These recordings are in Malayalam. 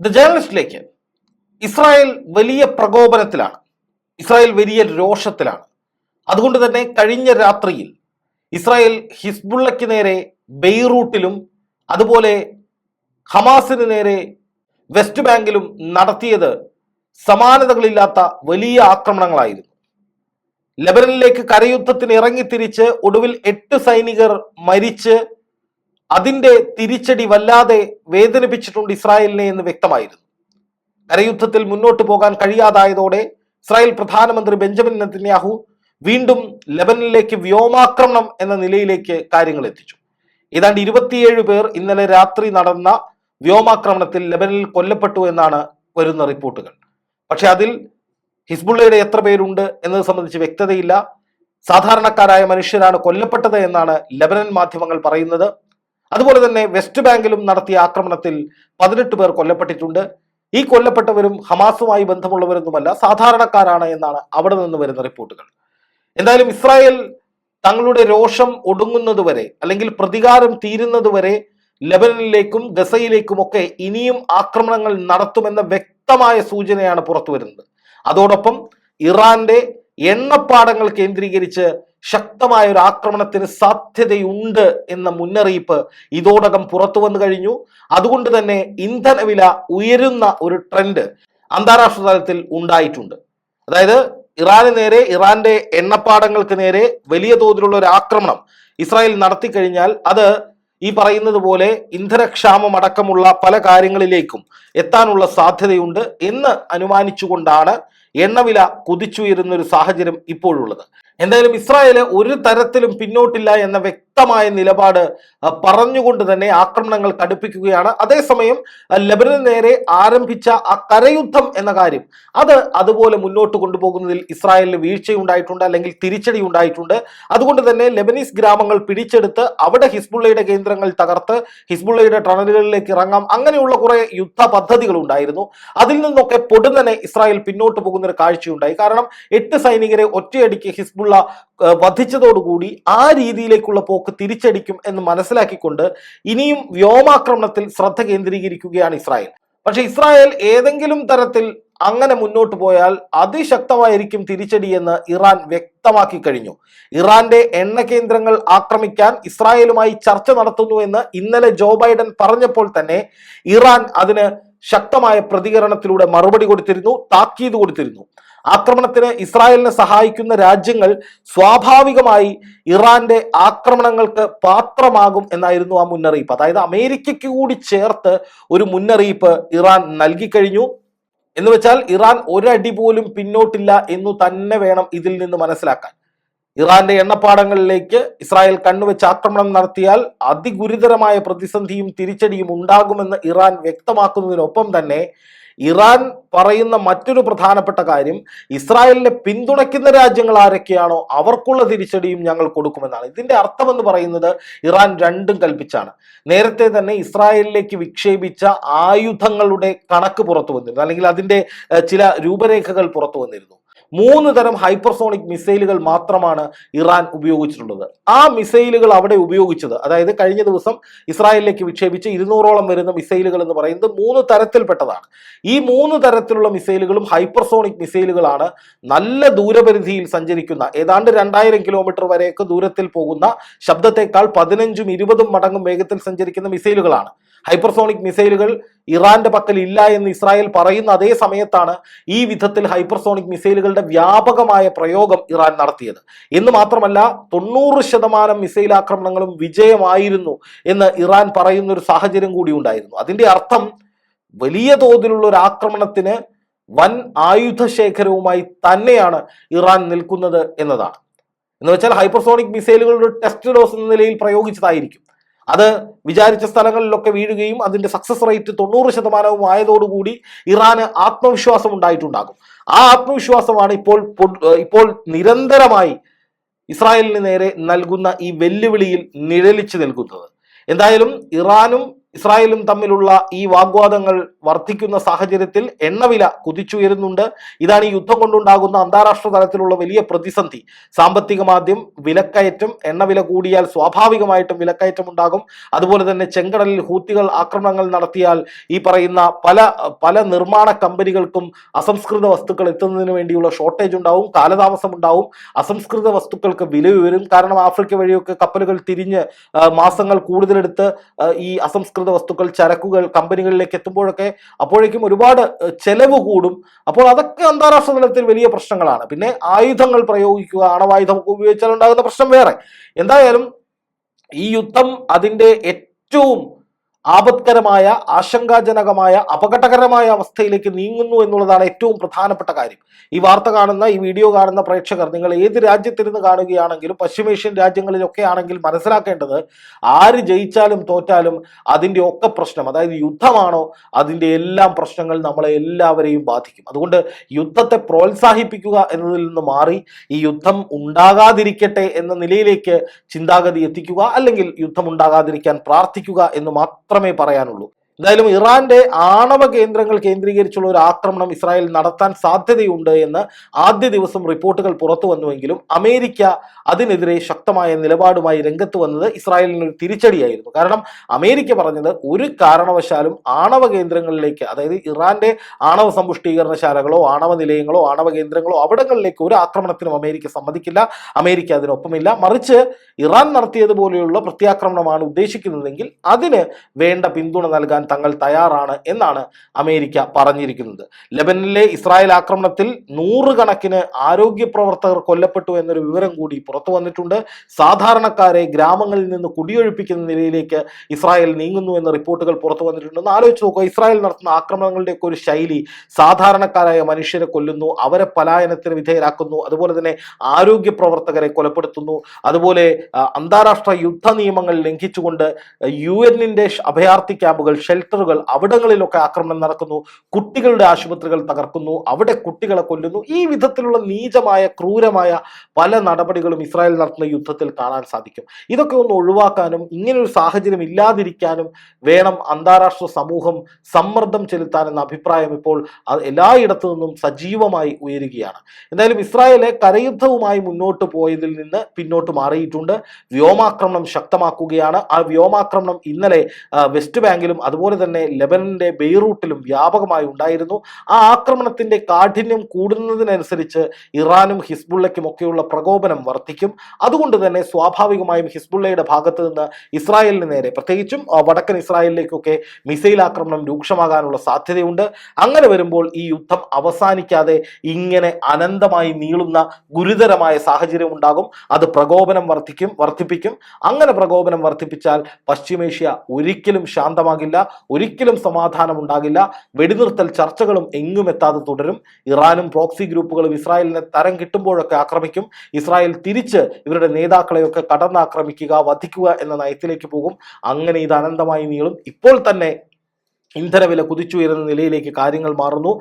ദ ജേർണലിസ്റ്റിലേക്ക് ഇസ്രായേൽ വലിയ പ്രകോപനത്തിലാണ്. ഇസ്രായേൽ വലിയ രോഷത്തിലാണ്. അതുകൊണ്ട് തന്നെ കഴിഞ്ഞ രാത്രിയിൽ ഇസ്രായേൽ ഹിസ്ബുള്ളയ്ക്ക് നേരെ ബെയ്റൂട്ടിലും അതുപോലെ ഹമാസിന് നേരെ വെസ്റ്റ് ബാങ്കിലും നടത്തിയത് സമാനതകളില്ലാത്ത വലിയ ആക്രമണങ്ങളായിരുന്നു. ലെബനനിലേക്ക് കരയുദ്ധത്തിന് ഇറങ്ങിത്തിരിച്ച് ഒടുവിൽ എട്ട് സൈനികർ മരിച്ച് അതിന്റെ തിരിച്ചടി വല്ലാതെ വേദനിപ്പിച്ചിട്ടുണ്ട് ഇസ്രായേലിനെ എന്ന് വ്യക്തമായിരുന്നു. കരയുദ്ധത്തിൽ മുന്നോട്ട് പോകാൻ കഴിയാതായതോടെ ഇസ്രായേൽ പ്രധാനമന്ത്രി ബെഞ്ചമിൻ നെതന്യാഹു വീണ്ടും ലബനിലേക്ക് വ്യോമാക്രമണം എന്ന നിലയിലേക്ക് കാര്യങ്ങൾ എത്തിച്ചു. ഏതാണ്ട് ഇരുപത്തിയേഴ് പേർ ഇന്നലെ രാത്രി നടന്ന വ്യോമാക്രമണത്തിൽ ലബനിൽ കൊല്ലപ്പെട്ടു എന്നാണ് വരുന്ന റിപ്പോർട്ടുകൾ. പക്ഷെ അതിൽ ഹിസ്ബുള്ളയുടെ എത്ര പേരുണ്ട് എന്നത് സംബന്ധിച്ച് വ്യക്തതയില്ല. സാധാരണക്കാരായ മനുഷ്യരാണ് കൊല്ലപ്പെട്ടത് എന്നാണ് ലെബനൻ മാധ്യമങ്ങൾ പറയുന്നത്. അതുപോലെ തന്നെ വെസ്റ്റ് ബാങ്കിലും നടത്തിയ ആക്രമണത്തിൽ പതിനെട്ട് പേർ കൊല്ലപ്പെട്ടിട്ടുണ്ട്. ഈ കൊല്ലപ്പെട്ടവരും ഹമാസുമായി ബന്ധമുള്ളവരൊന്നുമല്ല സാധാരണക്കാരാണ് എന്നാണ് അവിടെ നിന്ന് വരുന്ന റിപ്പോർട്ടുകൾ. എന്തായാലും ഇസ്രായേൽ തങ്ങളുടെ രോഷം ഒടുങ്ങുന്നതുവരെ അല്ലെങ്കിൽ പ്രതികാരം തീരുന്നതുവരെ ലെബനനിലേക്കും ഗസയിലേക്കും ഒക്കെ ഇനിയും ആക്രമണങ്ങൾ നടത്തുമെന്ന വ്യക്തമായ സൂചനയാണ് പുറത്തു വരുന്നത് അതോടൊപ്പം ഇറാന്റെ എണ്ണപ്പാടങ്ങൾ കേന്ദ്രീകരിച്ച് ശക്തമായ ഒരു ആക്രമണത്തിന് സാധ്യതയുണ്ട് എന്ന മുന്നറിയിപ്പ് ഇതോടകം പുറത്തു വന്നു കഴിഞ്ഞു. അതുകൊണ്ട് തന്നെ ഇന്ധനവില ഉയരുന്ന ഒരു ട്രെൻഡ് അന്താരാഷ്ട്ര തലത്തിൽ ഉണ്ടായിട്ടുണ്ട്. അതായത് ഇറാന് നേരെ ഇറാന്റെ എണ്ണപ്പാടങ്ങൾക്ക് നേരെ വലിയ തോതിലുള്ള ഒരു ആക്രമണം ഇസ്രായേൽ നടത്തി കഴിഞ്ഞാൽ അത് ഈ പറയുന്നത് പോലെ ഇന്ധനക്ഷാമം അടക്കമുള്ള പല കാര്യങ്ങളിലേക്കും എത്താനുള്ള സാധ്യതയുണ്ട് എന്ന് അനുമാനിച്ചുകൊണ്ടാണ് എണ്ണവില കുതിച്ചുയരുന്ന ഒരു സാഹചര്യം ഇപ്പോഴുള്ളത്. എന്തായാലും ഇസ്രായേൽ ഒരു തരത്തിലും പിന്നോട്ടില്ല എന്ന വ്യക്തമായ നിലപാട് പറഞ്ഞുകൊണ്ട് തന്നെ ആക്രമണങ്ങൾ കടുപ്പിക്കുകയാണ് അതേസമയം ലബനന് നേരെ ആരംഭിച്ച ആ കരയുദ്ധം എന്ന കാര്യം അത് അതുപോലെ മുന്നോട്ട് കൊണ്ടുപോകുന്നതിൽ ഇസ്രായേലിന് വീഴ്ചയുണ്ടായിട്ടുണ്ട് അല്ലെങ്കിൽ തിരിച്ചടി ഉണ്ടായിട്ടുണ്ട് അതുകൊണ്ട് തന്നെ ലെബനീസ് ഗ്രാമങ്ങൾ പിടിച്ചെടുത്ത് അവിടെ ഹിസ്ബുള്ളയുടെ കേന്ദ്രങ്ങൾ തകർത്ത് ഹിസ്ബുള്ളയുടെ ടണലുകളിലേക്ക് ഇറങ്ങാം. അങ്ങനെയുള്ള കുറെ യുദ്ധ പദ്ധതികൾ ഉണ്ടായിരുന്നു. അതിൽ നിന്നൊക്കെ പൊടുന്നനെ ഇസ്രായേൽ പിന്നോട്ട് പോകുന്ന ഒരു കാഴ്ചയുണ്ടായി. കാരണം എട്ട് സൈനികരെ ഒറ്റയടിക്ക് ഹിസ്ബുള്ള ഏഹ്, വധിച്ചതോടുകൂടി ആ രീതിയിലേക്കുള്ള പോക്ക് തിരിച്ചടിക്കും എന്ന് മനസ്സിലാക്കിക്കൊണ്ട് ഇനിയും വ്യോമാക്രമണത്തിൽ ശ്രദ്ധ കേന്ദ്രീകരിക്കുകയാണ് ഇസ്രായേൽ. പക്ഷെ ഇസ്രായേൽ ഏതെങ്കിലും തരത്തിൽ അങ്ങനെ മുന്നോട്ട് പോയാൽ അതിശക്തമായിരിക്കും തിരിച്ചടിയെന്ന് ഇറാൻ വ്യക്തമാക്കി കഴിഞ്ഞു. ഇറാന്റെ എണ്ണ കേന്ദ്രങ്ങൾ ആക്രമിക്കാൻ ഇസ്രായേലുമായി ചർച്ച നടത്തുന്നുവെന്ന് ഇന്നലെ ജോ ബൈഡൻ പറഞ്ഞപ്പോൾ തന്നെ ഇറാൻ അതിന് ശക്തമായ പ്രതികരണത്തിലൂടെ മറുപടി കൊടുത്തിരുന്നു താക്കീത് കൊടുത്തിരുന്നു. ആക്രമണത്തിന് ഇസ്രായേലിനെ സഹായിക്കുന്ന രാജ്യങ്ങൾ സ്വാഭാവികമായി ഇറാന്റെ ആക്രമണങ്ങൾക്ക് പാത്രമാകും എന്നായിരുന്നു ആ മുന്നറിയിപ്പ്. അതായത് അമേരിക്കയ്ക്ക് കൂടി ചേർത്ത് ഒരു മുന്നറിയിപ്പ് ഇറാൻ നൽകി കഴിഞ്ഞു. എന്ന് വെച്ചാൽ ഇറാൻ ഒരടി പോലും പിന്നോട്ടില്ല എന്നു തന്നെ വേണം ഇതിൽ നിന്ന് മനസ്സിലാക്കാൻ. ഇറാന്റെ എണ്ണപ്പാടങ്ങളിലേക്ക് ഇസ്രായേൽ കണ്ണുവെച്ച് ആക്രമണം നടത്തിയാൽ അതിഗുരുതരമായ പ്രതിസന്ധിയും തിരിച്ചടിയും ഉണ്ടാകുമെന്ന് ഇറാൻ വ്യക്തമാക്കുന്നതിനൊപ്പം തന്നെ ഇറാൻ പറയുന്ന മറ്റൊരു പ്രധാനപ്പെട്ട കാര്യം ഇസ്രായേലിനെ പിന്തുണയ്ക്കുന്ന രാജ്യങ്ങൾ ആരൊക്കെയാണോ അവർക്കുള്ള തിരിച്ചടിയും ഞങ്ങൾ കൊടുക്കുമെന്നാണ്. ഇതിന്റെ അർത്ഥം എന്ന് പറയുന്നത് ഇറാൻ രണ്ടും കൽപ്പിച്ചാണ്. നേരത്തെ തന്നെ ഇസ്രായേലിലേക്ക് വിക്ഷേപിച്ച ആയുധങ്ങളുടെ കണക്ക് പുറത്തു വന്നിരുന്നു അല്ലെങ്കിൽ അതിന്റെ ചില രൂപരേഖകൾ പുറത്തു വന്നിരുന്നു. മൂന്ന് തരം ഹൈപ്പർസോണിക് മിസൈലുകൾ മാത്രമാണ് ഇറാൻ ഉപയോഗിച്ചിട്ടുള്ളത്. ആ മിസൈലുകൾ അവിടെ ഉപയോഗിച്ചത് അതായത് കഴിഞ്ഞ ദിവസം ഇസ്രായേലിലേക്ക് വിക്ഷേപിച്ച് ഇരുന്നൂറോളം വരുന്ന മിസൈലുകൾ എന്ന് പറയുന്നത് മൂന്ന് തരത്തിൽപ്പെട്ടതാണ്. ഈ മൂന്ന് തരത്തിലുള്ള മിസൈലുകളും ഹൈപ്പർസോണിക് മിസൈലുകളാണ് നല്ല ദൂരപരിധിയിൽ സഞ്ചരിക്കുന്ന ഏതാണ്ട് രണ്ടായിരം കിലോമീറ്റർ വരെയൊക്കെ ദൂരത്തിൽ പോകുന്ന ശബ്ദത്തെക്കാൾ പതിനഞ്ചും ഇരുപതും മടങ്ങും വേഗത്തിൽ സഞ്ചരിക്കുന്ന മിസൈലുകളാണ്. ഹൈപ്പർസോണിക് മിസൈലുകൾ ഇറാന്റെ പക്കൽ ഇല്ല എന്ന് ഇസ്രായേൽ പറയുന്ന അതേ സമയത്താണ് ഈ വിധത്തിൽ ഹൈപ്പർസോണിക് മിസൈലുകളുടെ വ്യാപകമായ പ്രയോഗം ഇറാൻ നടത്തിയത്. എന്ന് മാത്രമല്ല തൊണ്ണൂറ് ശതമാനം മിസൈൽ ആക്രമണങ്ങളും വിജയമായിരുന്നു എന്ന് ഇറാൻ പറയുന്ന ഒരു സാഹചര്യം കൂടി ഉണ്ടായിരുന്നു. അതിന്റെ അർത്ഥം വലിയ തോതിലുള്ള ഒരു ആക്രമണത്തിന് വൻ ആയുധ ശേഖരവുമായി തന്നെയാണ് ഇറാൻ നിൽക്കുന്നത് എന്നതാണ്. എന്ന് വെച്ചാൽ ഹൈപ്പർസോണിക് മിസൈലുകളുടെ ടെസ്റ്റ് ഡോസ് എന്ന നിലയിൽ പ്രയോഗിച്ചതായിരിക്കും. അത് വിചാരിച്ച സ്ഥലങ്ങളിലൊക്കെ വീഴുകയും അതിന്റെ സക്സസ് റേറ്റ് തൊണ്ണൂറ് ശതമാനവും ആയതോടുകൂടി ഇറാന് ആത്മവിശ്വാസം ഉണ്ടായിട്ടുണ്ടാകും. ആ ആത്മവിശ്വാസമാണ് ഇപ്പോൾ ഇപ്പോൾ നിരന്തരമായി ഇസ്രായേലിന് നേരെ നൽകുന്ന ഈ വെല്ലുവിളിയിൽ നിഴലിച്ചു നിൽക്കുന്നത്. എന്തായാലും ഇറാനും ഇസ്രായേലും തമ്മിലുള്ള ഈ വാഗ്വാദങ്ങൾ വർദ്ധിക്കുന്ന സാഹചര്യത്തിൽ എണ്ണവില കുതിച്ചുയരുന്നുണ്ട്. ഇതാണ് ഈ യുദ്ധം കൊണ്ടുണ്ടാകുന്ന അന്താരാഷ്ട്ര തലത്തിലുള്ള വലിയ പ്രതിസന്ധി. സാമ്പത്തിക മാധ്യം വിലക്കയറ്റം എണ്ണവില കൂടിയാൽ സ്വാഭാവികമായിട്ടും വിലക്കയറ്റം ഉണ്ടാകും. അതുപോലെ തന്നെ ചെങ്കടലിൽ ഹൂത്തികൾ ആക്രമണങ്ങൾ നടത്തിയാൽ ഈ പറയുന്ന പല പല നിർമ്മാണ കമ്പനികൾക്കും അസംസ്കൃത വസ്തുക്കൾ എത്തുന്നതിന് വേണ്ടിയുള്ള ഷോർട്ടേജ് ഉണ്ടാവും കാലതാമസം ഉണ്ടാവും. അസംസ്കൃത വസ്തുക്കൾക്ക് വില ഉയരും. കാരണം ആഫ്രിക്ക വഴിയൊക്കെ കപ്പലുകൾ തിരിഞ്ഞ് മാസങ്ങൾ കൂടുതലെടുത്ത് ഈ അസംസ്കൃത വസ്തുക്കൾ ചരക്കുകൾ കമ്പനികളിലേക്ക് എത്തുമ്പോഴൊക്കെ അപ്പോഴേക്കും ഒരുപാട് ചെലവ് കൂടും. അപ്പോൾ അതൊക്കെ അന്താരാഷ്ട്ര തലത്തിൽ വലിയ പ്രശ്നങ്ങളാണ്. പിന്നെ ആയുധങ്ങൾ പ്രയോഗിക്കുക ആണവായുധം ഉപയോഗിച്ചാൽ ഉണ്ടാകുന്ന പ്രശ്നം വേറെ. എന്തായാലും ഈ യുദ്ധം അതിന്റെ ഏറ്റവും ആപത്കരമായ ആശങ്കാജനകമായ അപകടകരമായ അവസ്ഥയിലേക്ക് നീങ്ങുന്നു എന്നുള്ളതാണ് ഏറ്റവും പ്രധാനപ്പെട്ട കാര്യം. ഈ വാർത്ത കാണുന്ന ഈ വീഡിയോ കാണുന്ന പ്രേക്ഷകർ നിങ്ങൾ ഏത് രാജ്യത്തിരുന്ന് കാണുകയാണെങ്കിലും പശ്ചിമേഷ്യൻ രാജ്യങ്ങളിലൊക്കെ ആണെങ്കിൽ മനസ്സിലാക്കേണ്ടത് ആര് ജയിച്ചാലും തോറ്റാലും അതിന്റെ ഒക്കെ പ്രശ്നം അതായത് യുദ്ധമാണോ അതിന്റെ എല്ലാം പ്രശ്നങ്ങൾ നമ്മളെ എല്ലാവരെയും ബാധിക്കും. അതുകൊണ്ട് യുദ്ധത്തെ പ്രോത്സാഹിപ്പിക്കുക എന്നതിൽ നിന്ന് മാറി ഈ യുദ്ധം ഉണ്ടാകാതിരിക്കട്ടെ എന്ന നിലയിലേക്ക് ചിന്താഗതി എത്തിക്കുക അല്ലെങ്കിൽ യുദ്ധം ഉണ്ടാകാതിരിക്കാൻ പ്രാർത്ഥിക്കുക എന്ന് മാത്രമേ പറയാനുള്ളൂ എന്തായാലും ഇറാന്റെ ആണവ കേന്ദ്രങ്ങൾ കേന്ദ്രീകരിച്ചുള്ള ഒരു ആക്രമണം ഇസ്രായേൽ നടത്താൻ സാധ്യതയുണ്ട് എന്ന് ആദ്യ ദിവസം റിപ്പോർട്ടുകൾ പുറത്തു വന്നുവെങ്കിലും അമേരിക്ക അതിനെതിരെ ശക്തമായ നിലപാടുമായി രംഗത്ത് വന്നത് ഇസ്രായേലിന് ഒരു തിരിച്ചടിയായിരുന്നു. കാരണം അമേരിക്ക പറഞ്ഞത് ഒരു കാരണവശാലും ആണവ കേന്ദ്രങ്ങളിലേക്ക് അതായത് ഇറാന്റെ ആണവ സമ്പുഷ്ടീകരണശാലകളോ ആണവ നിലയങ്ങളോ ആണവ കേന്ദ്രങ്ങളോ അവിടങ്ങളിലേക്ക് ഒരു ആക്രമണത്തിനും അമേരിക്ക സമ്മതിക്കില്ല. അമേരിക്ക അതിനൊപ്പമില്ല. മറിച്ച് ഇറാൻ നടത്തിയതുപോലെയുള്ള പ്രത്യാക്രമണമാണ് ഉദ്ദേശിക്കുന്നതെങ്കിൽ അതിന് വേണ്ട പിന്തുണ നൽകാൻ തങ്ങൾ തയ്യാറാണ് എന്നാണ് അമേരിക്ക പറഞ്ഞിരിക്കുന്നത്. ലെബനിലെ ഇസ്രായേൽ ആക്രമണത്തിൽ നൂറുകണക്കിന് ആരോഗ്യ പ്രവർത്തകർ കൊല്ലപ്പെട്ടു എന്നൊരു വിവരം കൂടി പുറത്തു വന്നിട്ടുണ്ട്. സാധാരണക്കാരെ ഗ്രാമങ്ങളിൽ നിന്ന് കുടിയൊഴിപ്പിക്കുന്ന നിലയിലേക്ക് ഇസ്രായേൽ നീങ്ങുന്നു എന്ന റിപ്പോർട്ടുകൾ പുറത്തു വന്നിട്ടുണ്ട്. ആലോചിച്ച് നോക്കുക ഇസ്രായേൽ നടത്തുന്ന ആക്രമണങ്ങളുടെയൊക്കെ ഒരു ശൈലി സാധാരണക്കാരായ മനുഷ്യരെ കൊല്ലുന്നു അവരെ പലായനത്തിന് വിധേയരാക്കുന്നു അതുപോലെ തന്നെ ആരോഗ്യ പ്രവർത്തകരെ കൊലപ്പെടുത്തുന്നു അതുപോലെ അന്താരാഷ്ട്ര യുദ്ധ നിയമങ്ങൾ ലംഘിച്ചുകൊണ്ട് യു എന്നിന്റെ അഭയാർത്ഥി ക്യാമ്പുകൾ ഷെൽട്ടറുകൾ അവിടങ്ങളിലൊക്കെ ആക്രമണം നടക്കുന്നു കുട്ടികളുടെ ആശുപത്രികൾ തകർക്കുന്നു അവിടെ കുട്ടികളെ കൊല്ലുന്നു. ഈ വിധത്തിലുള്ള നീചമായ ക്രൂരമായ പല നടപടികളും ഇസ്രായേൽ നടത്തുന്ന യുദ്ധത്തിൽ കാണാൻ സാധിക്കും. ഇതൊക്കെ ഒന്ന് ഒഴിവാക്കാനും ഇങ്ങനൊരു സാഹചര്യം ഇല്ലാതിരിക്കാനും വേണം അന്താരാഷ്ട്ര സമൂഹം സമ്മർദ്ദം ചെലുത്താനെന്ന അഭിപ്രായം ഇപ്പോൾ എല്ലായിടത്തു നിന്നും സജീവമായി ഉയരുകയാണ്. എന്തായാലും ഇസ്രായേലെ കരയുദ്ധവുമായി മുന്നോട്ട് പോയതിൽ നിന്ന് പിന്നോട്ട് മാറിയിട്ടുണ്ട്. വ്യോമാക്രമണം ശക്തമാക്കുകയാണ്. ആ വ്യോമാക്രമണം ഇന്നലെ വെസ്റ്റ് ബാങ്കിലും അതുപോലെ തന്നെ ലെബനന്റെ ബെയ്റൂട്ടിലും വ്യാപകമായി ഉണ്ടായിരുന്നു. ആ ആക്രമണത്തിന്റെ കാഠിന്യം കൂടുന്നതിനനുസരിച്ച് ഇറാനും ഹിസ്ബുള്ളയ്ക്കും ഒക്കെയുള്ള പ്രകോപനം വർദ്ധിക്കും. അതുകൊണ്ട് തന്നെ സ്വാഭാവികമായും ഹിസ്ബുള്ളയുടെ ഭാഗത്ത് നിന്ന് ഇസ്രായേലിന് നേരെ പ്രത്യേകിച്ചും വടക്കൻ ഇസ്രായേലിലേക്കൊക്കെ മിസൈൽ ആക്രമണം രൂക്ഷമാകാനുള്ള സാധ്യതയുണ്ട്. അങ്ങനെ വരുമ്പോൾ ഈ യുദ്ധം അവസാനിക്കാതെ ഇങ്ങനെ അനന്തമായി നീളുന്ന ഗുരുതരമായ സാഹചര്യം ഉണ്ടാകും. അത് പ്രകോപനം വർദ്ധിക്കും വർദ്ധിപ്പിക്കും. അങ്ങനെ പ്രകോപനം വർദ്ധിപ്പിച്ചാൽ പശ്ചിമേഷ്യ ഒരിക്കലും ശാന്തമാകില്ല. ഒരിക്കലും സമാധാനം ഉണ്ടാകില്ല വെടിനിർത്തൽ ചർച്ചകളും എങ്ങും എത്താതെ തുടരും. ഇറാനും പ്രോക്സി ഗ്രൂപ്പുകളും ഇസ്രായേലിനെ തരം കിട്ടുമ്പോഴൊക്കെ ആക്രമിക്കും. ഇസ്രായേൽ തിരിച്ച് ഇവരുടെ നേതാക്കളെയൊക്കെ കടന്നാക്രമിക്കുക വധിക്കുക എന്ന നയത്തിലേക്ക് പോകും. അങ്ങനെ ഇത് അനന്തമായി നീളും. ഇപ്പോൾ തന്നെ ഇന്ധനവില കുതിച്ചുയരുന്ന നിലയിലേക്ക് കാര്യങ്ങൾ മാറുന്നു.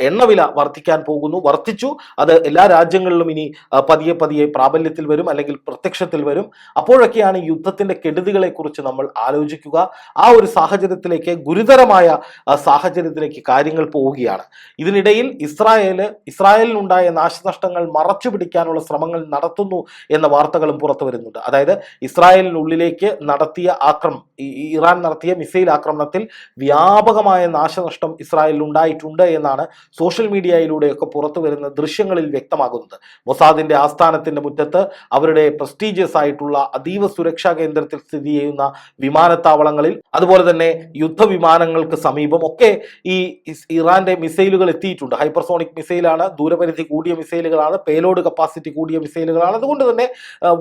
എണ്ണവില വർദ്ധിക്കാൻ പോകുന്നു. വർദ്ധിച്ചു. അത് എല്ലാ രാജ്യങ്ങളിലും ഇനി പതിയെ പതിയെ പ്രാബല്യത്തിൽ വരും അല്ലെങ്കിൽ പ്രത്യക്ഷത്തിൽ വരും. അപ്പോഴൊക്കെയാണ് യുദ്ധത്തിന്റെ കെടുതികളെ കുറിച്ച് നമ്മൾ ആലോചിക്കുക. ആ ഒരു സാഹചര്യത്തിലേക്ക് ഗുരുതരമായ സാഹചര്യത്തിലേക്ക് കാര്യങ്ങൾ പോവുകയാണ്. ഇതിനിടയിൽ ഇസ്രായേൽ ഇസ്രായേലിനുണ്ടായ നാശനഷ്ടങ്ങൾ മറച്ചു പിടിക്കാനുള്ള ശ്രമങ്ങൾ നടത്തുന്നു എന്ന വാർത്തകളും പുറത്തു വരുന്നുണ്ട്. അതായത് ഇസ്രായേലിനുള്ളിലേക്ക് നടത്തിയ ആക്രമണം ഇറാൻ നടത്തിയ മിസൈൽ ആക്രമണത്തിൽ വ്യാപകമായ നാശനഷ്ടം ഇസ്രായേലിൽ ഉണ്ടായിട്ടുണ്ട് എന്നാണ് സോഷ്യൽ മീഡിയയിലൂടെയൊക്കെ പുറത്തു വരുന്ന ദൃശ്യങ്ങളിൽ വ്യക്തമാകുന്നത്. മൊസാദിന്റെ ആസ്ഥാനത്തിന്റെ മുറ്റത്ത് അവരുടെ പ്രസ്റ്റീജിയസ് ആയിട്ടുള്ള അതീവ സുരക്ഷാ കേന്ദ്രത്തിൽ സ്ഥിതി ചെയ്യുന്ന വിമാനത്താവളങ്ങളിൽ അതുപോലെ തന്നെ യുദ്ധവിമാനങ്ങൾക്ക് സമീപം ഒക്കെ ഈ ഇറാന്റെ മിസൈലുകൾ എത്തിയിട്ടുണ്ട്. ഹൈപ്പർസോണിക് മിസൈലാണ് ദൂരപരിധി കൂടിയ മിസൈലുകളാണ് പേലോഡ് കപ്പാസിറ്റി കൂടിയ മിസൈലുകളാണ്. അതുകൊണ്ട് തന്നെ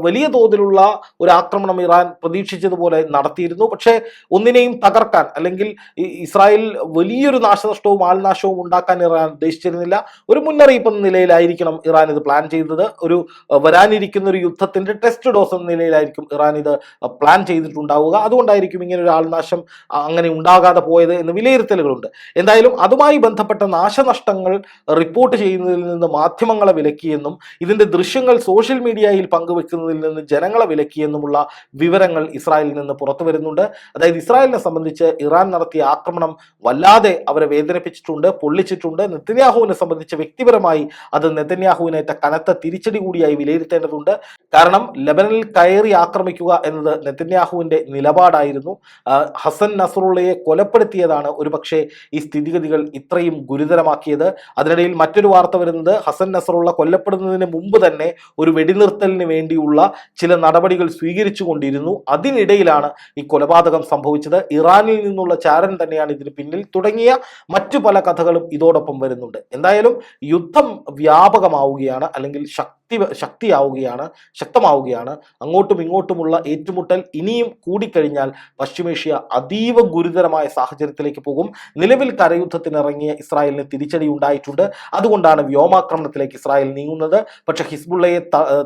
വലിയ തോതിലുള്ള ഒരു ആക്രമണം ഇറാൻ പ്രതീക്ഷിച്ചതുപോലെ നടത്തിയിരുന്നു. പക്ഷേ ഒന്നിനെയും തകർക്കാൻ അല്ലെങ്കിൽ ഇസ്രായേൽ വലിയൊരു നാശനഷ്ടവും ആൾനാശവും ഉണ്ടാക്കാൻ ഇറാൻ ഉദ്ദേശിച്ചിരുന്നില്ല. ഒരു മുന്നറിയിപ്പ് എന്ന നിലയിലായിരിക്കണം ഇറാൻ ഇത് പ്ലാൻ ചെയ്തത്. ഒരു വരാനിരിക്കുന്ന ഒരു യുദ്ധത്തിന്റെ ടെസ്റ്റ് ഡോസ് എന്ന നിലയിലായിരിക്കും ഇറാൻ ഇത് പ്ലാൻ ചെയ്തിട്ടുണ്ടാവുക. അതുകൊണ്ടായിരിക്കും ഇങ്ങനെ ഒരു ആൾനാശം അങ്ങനെ ഉണ്ടാകാതെ പോയത് എന്ന് വിലയിരുത്തലുകളുണ്ട്. എന്തായാലും അതുമായി ബന്ധപ്പെട്ട നാശനഷ്ടങ്ങൾ റിപ്പോർട്ട് ചെയ്യുന്നതിൽ നിന്ന് മാധ്യമങ്ങളെ വിലക്കിയെന്നും ഇതിന്റെ ദൃശ്യങ്ങൾ സോഷ്യൽ മീഡിയയിൽ പങ്കുവെക്കുന്നതിൽ നിന്ന് ജനങ്ങളെ വിലക്കിയെന്നുമുള്ള വിവരങ്ങൾ ഇസ്രായേലിൽ നിന്ന് പുറത്തു വരുന്നുണ്ട് അതായത് ഇസ്രായേലിനെ സംബന്ധിച്ച് ഇറാൻ നടത്തിയ ആക്രമണം വല്ലാതെ അവരെ വേദനിപ്പിച്ചിട്ടുണ്ട് പൊള്ളിച്ചിട്ടുണ്ട്. നെതന്യാഹുവിനെ സംബന്ധിച്ച് വ്യക്തിപരമായി അത് നെതന്യാഹുവിനേറ്റ കനത്ത തിരിച്ചടി കൂടിയായി വിലയിരുത്തേണ്ടതുണ്ട്. കാരണം ലെബനനിൽ കയറി ആക്രമിക്കുക എന്നത് നെതന്യാഹുവിന്റെ നിലപാടായിരുന്നു. ഹസൻ നസറുള്ളയെ കൊലപ്പെടുത്തിയതാണ് ഒരുപക്ഷെ ഈ സ്ഥിതിഗതികൾ ഇത്രയും ഗുരുതരമാക്കിയത്. അതിനിടയിൽ മറ്റൊരു വാർത്ത വരുന്നത് ഹസൻ നസറുള്ള കൊല്ലപ്പെടുന്നതിന് മുമ്പ് തന്നെ ഒരു വെടിനിർത്തലിന് വേണ്ടിയുള്ള ചില നടപടികൾ സ്വീകരിച്ചു കൊണ്ടിരുന്നു അതിനിടയിലാണ് ഈ കൊലപാതകം സംഭവിച്ചത്. ഇറാനിൽ നിന്നുള്ള ചാരൻ തന്നെയാണ് ഇതിന് പിന്നിൽ. തുടങ്ങിയ മറ്റു പല കഥകളും ഇതോടൊപ്പം വരുന്നുണ്ട്. എന്തായാലും യുദ്ധം വ്യാപകമാവുകയാണ് അല്ലെങ്കിൽ ശക്തി ശക്തിയാവുകയാണ് ശക്തമാവുകയാണ്. അങ്ങോട്ടും ഇങ്ങോട്ടുമുള്ള ഏറ്റുമുട്ടൽ ഇനിയും കൂടിക്കഴിഞ്ഞാൽ പശ്ചിമേഷ്യ അതീവ ഗുരുതരമായ സാഹചര്യത്തിലേക്ക് പോകും. നിലവിൽ കരയുദ്ധത്തിനിറങ്ങിയ ഇസ്രായേലിന് തിരിച്ചടി ഉണ്ടായിട്ടുണ്ട്. അതുകൊണ്ടാണ് വ്യോമാക്രമണത്തിലേക്ക് ഇസ്രായേൽ നീങ്ങുന്നത്. പക്ഷെ ഹിസ്ബുള്ളയെ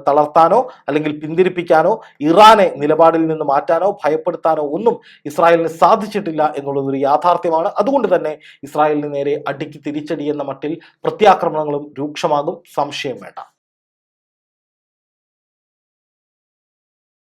തളർത്താനോ അല്ലെങ്കിൽ പിന്തിരിപ്പിക്കാനോ ഇറാനെ നിലപാടിൽ നിന്ന് മാറ്റാനോ ഭയപ്പെടുത്താനോ ഒന്നും ഇസ്രായേലിന് സാധിച്ചിട്ടില്ല എന്നുള്ളതൊരു യാഥാർത്ഥ്യമാണ്. അതുകൊണ്ട് തന്നെ ഇസ്രായേലിന് നേരെ അടിക്ക് തിരിച്ചടി എന്ന മട്ടിൽ പ്രത്യാക്രമണങ്ങളും രൂക്ഷമാകും. സംശയം വേണ്ട.